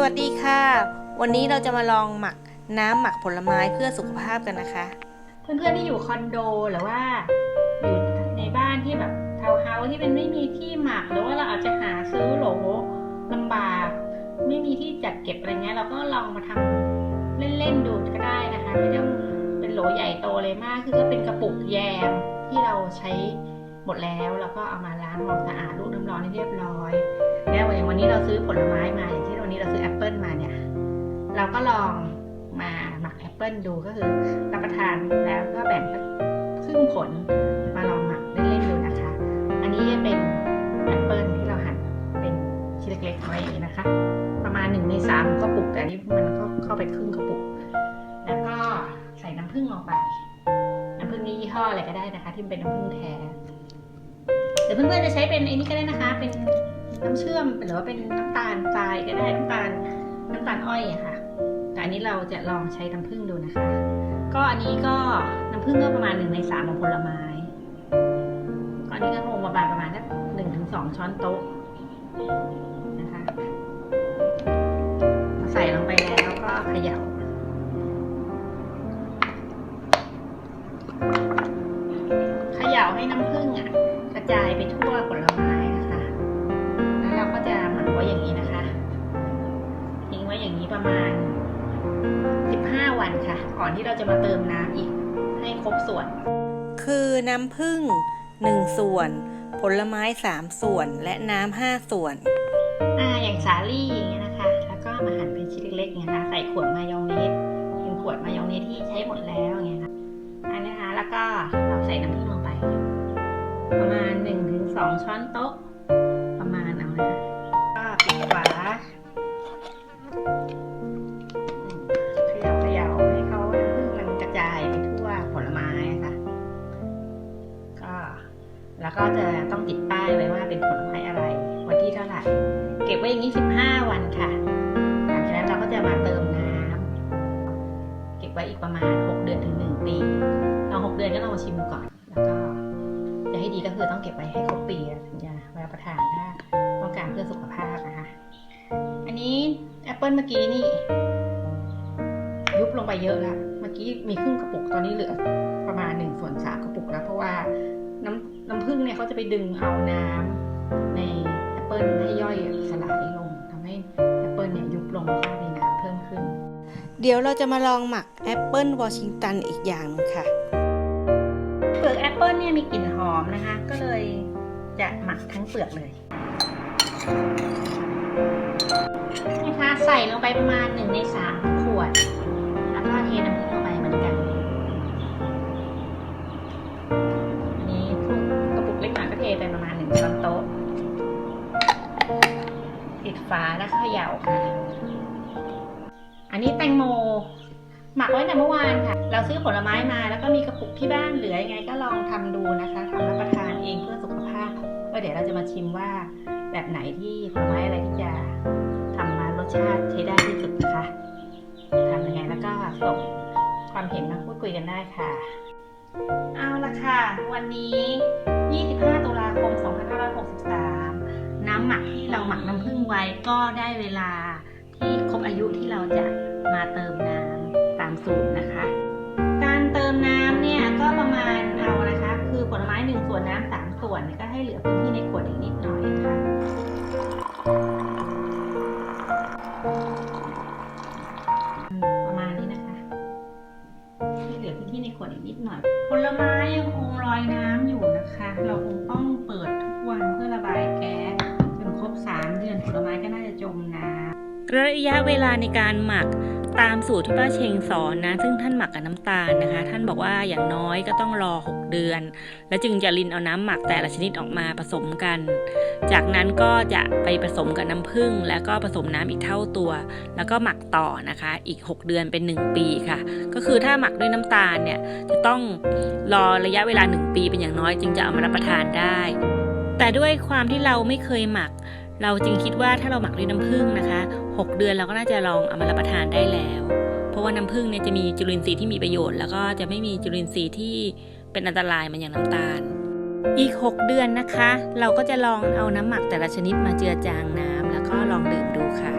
สวัสดีค่ะ วันนี้เราจะมาลองหมักน้ำหมักผลไม้เพื่อสุขภาพกันนะคะ เพื่อนๆที่อยู่คอนโดหรือว่าอยู่ในบ้านที่แบบทาวน์เฮาส์ที่เป็นไม่มีที่หมักหรือว่าเราอาจจะหาซื้อโหลลำบาก ไม่มีที่จัดเก็บอะไรเงี้ยเราก็ลองมาทำเล่นๆดูก็ได้นะคะ ไม่ต้องเป็นโหลใหญ่โตเลยมาก คือก็เป็นกระปุกแยมที่เราใช้หมดแล้วแล้วก็เอามาล้างความสะอาดลูกน้ำร้อนให้เรียบร้อยแล้วอย่างวันนี้เราซื้อผลไม้มา อย่างเช่นวันนี้เราซื้อแอปเปิลมาเนี่ย เราก็ลองมาหมักแอปเปิลดูก็คือรับประทานแล้วก็แบ่งครึ่งผลมาลองหมักเล่นๆดูนะคะ อันนี้เป็นแอปเปิลที่เราหั่นเป็นชิ้นเล็กๆไว้อย่างนี้นะคะ ประมาณหนึ่งในสามกระปุกแต่นี้มันก็เข้าไปครึ่งกระปุก แล้วก็ใส่น้ำผึ้งลงไป น้ำผึ้งนี่ยี่ห้ออะไรก็ได้นะคะ ที่เป็นน้ำผึ้งแท้หรือเพื่อนๆจะใช้เป็นไอ้นี่ก็ได้นะคะ เป็น น้ำเชื่อมหรือว่าเป็นน้ำตาลทรายก็ได้น้ำตาลน้ำตาลอ้อยอะค่ะ แต่อันนี้เราจะลองใช้น้ำผึ้งดูนะคะ ก็อันนี้ก็น้ำผึ้งก็ประมาณหนึ่งในสามของผลไม้ก็อันนี้ก็คงประมาณประมาณสักหนึ่งถึงสองช้อนโต๊ะนะคะใส่ลงไปแล้วก็เขย่าเขย่าให้น้ำผึ้งอะ กระจายไปทั่ว วันค่ะ ก่อนที่เราจะมาเติมน้ำอีกให้ครบส่วน คือน้ำผึ้ง1 ส่วน ผลไม้ 3 ส่วน และน้ำ5ส่วน อ่า อย่างสาลี่อย่างเงี้ยนะคะ แล้วก็มาหั่นเป็นชิ้นเล็กๆอย่างเงี้ยค่ะใส่ขวดมายองเนสเป็นขวดมายองเนสที่ใช้หมดแล้วอย่างเงี้ยค่ะอันนี้นะคะ แล้วก็เราใส่น้ำผึ้งลงไป ประมาณ 1-2 ช้อนโต๊ะประ ก็จะต้องติดป้ายไว้ว่าเป็นผลไม้อะไร วันที่เท่าไหร่เก็บไว้อย่างนี้ 15 วันค่ะ หลังจากนั้นเราก็จะมาเติมน้ำเก็บไว้อีกประมาณ 6 เดือนถึง 1 ปีเรา6เดือนก็ลองชิมก่อน แล้วก็จะให้ดีก็คือต้องเก็บไว้ให้ครบปีถึงจะรับประทานถ้าต้องการเพื่อสุขภาพนะคะ อันนี้แอปเปิลเมื่อกี้นี่ยุบลงไปเยอะแล้ว เมื่อกี้มีครึ่งกระปุก ตอนนี้เหลือประมาณหนึ่งส่วนสามกระปุกแล้ว เพราะว่า น้ำน้ำผึ้งเนี่ยเขาจะไปดึงเอาน้ำในแอปเปิลให้ย่อยสลายลงทำให้แอปเปิลเนี่ยยุบลงแล้วก็มีน้ำเพิ่มขึ้น เดี๋ยวเราจะมาลองหมักแอปเปิลวอชิงตันอีกอย่างหนึงค่ะเปลือกแอปเปิลเนี่ยมีกลิ่นหอมนะคะ ก็เลยจะหมักทั้งเปลือกเลยนะคะใส่ลงไปประมาณหนึ่งในสาม ปิดฝาแล้วเขย่าค่ะ อันนี้แตงโม หมักไว้แต่เมื่อวานค่ะ เราซื้อผลไม้มาแล้วก็มีกระปุกที่บ้านเหลือยังไงก็ลองทำดูนะคะทำรับประทานเองเพื่อสุขภาพ ก็เดี๋ยวเราจะมาชิมว่าแบบไหนที่ผลไม้อะไรที่จะทำมารสชาติใช้ได้ที่สุดนะคะทำยังไงแล้วก็ส่งความเห็นมาพูดคุยกันได้ค่ะ เอาละค่ะ วันนี้ 25 ตุลาคม 2563 ไว้ก็ได้เวลาที่ครบอายุที่เราจะมาเติมน้ำตามสูตรนะคะ การเติมน้ำเนี่ยก็ประมาณเอานะคะ คือผลไม้หนึ่งส่วนน้ำสามส่วนเนี่ยก็ให้เหลือพื้นที่ในขวดอีกนิดหน่อยนะคะประมาณนี้นะคะให้เหลือพื้นที่ในขวดอีกนิดหน่อย ผลไม้ยังคงลอยน้ำอยู่นะคะ เราคงต้องเปิด ผลไม้ก็น่าจะจมน้ำระยะเวลาในการหมักตามสูตรที่ป้าเชงสอนนะ ซึ่งท่านหมักกับน้ำตาลนะคะ ท่านบอกว่าอย่างน้อยก็ต้องรอ 6 เดือน แล้วจึงจะรินเอาน้ำหมักแต่ละชนิดออกมาผสมกัน จากนั้นก็จะไปผสมกับน้ำผึ้งแล้วก็ผสมน้ำอีกเท่าตัว แล้วก็หมักต่อนะคะ อีก 6 เดือนเป็น 1 ปีค่ะ ก็คือถ้าหมักด้วยน้ำตาลเนี่ยจะต้องรอระยะเวลา 1 ปีเป็นอย่างน้อยจึงจะเอามารับประทานได้ แต่ด้วยความที่เราไม่เคยหมัก เราจึงคิดว่าถ้าเราหมักด้วยน้ำผึ้งนะคะ 6 เดือนเราก็น่าจะลองเอามารับประทานได้แล้ว เพราะว่าน้ำผึ้งเนี่ยจะมีจุลินทรีย์ที่มีประโยชน์ แล้วก็จะไม่มีจุลินทรีย์ที่เป็นอันตรายเหมันอย่างน้ำตาล อีก 6 เดือนนะคะ เราก็จะลองเอาน้ำหมักแต่ละชนิดมาเจือจางน้ำแล้วก็ลองดื่มดูค่ะ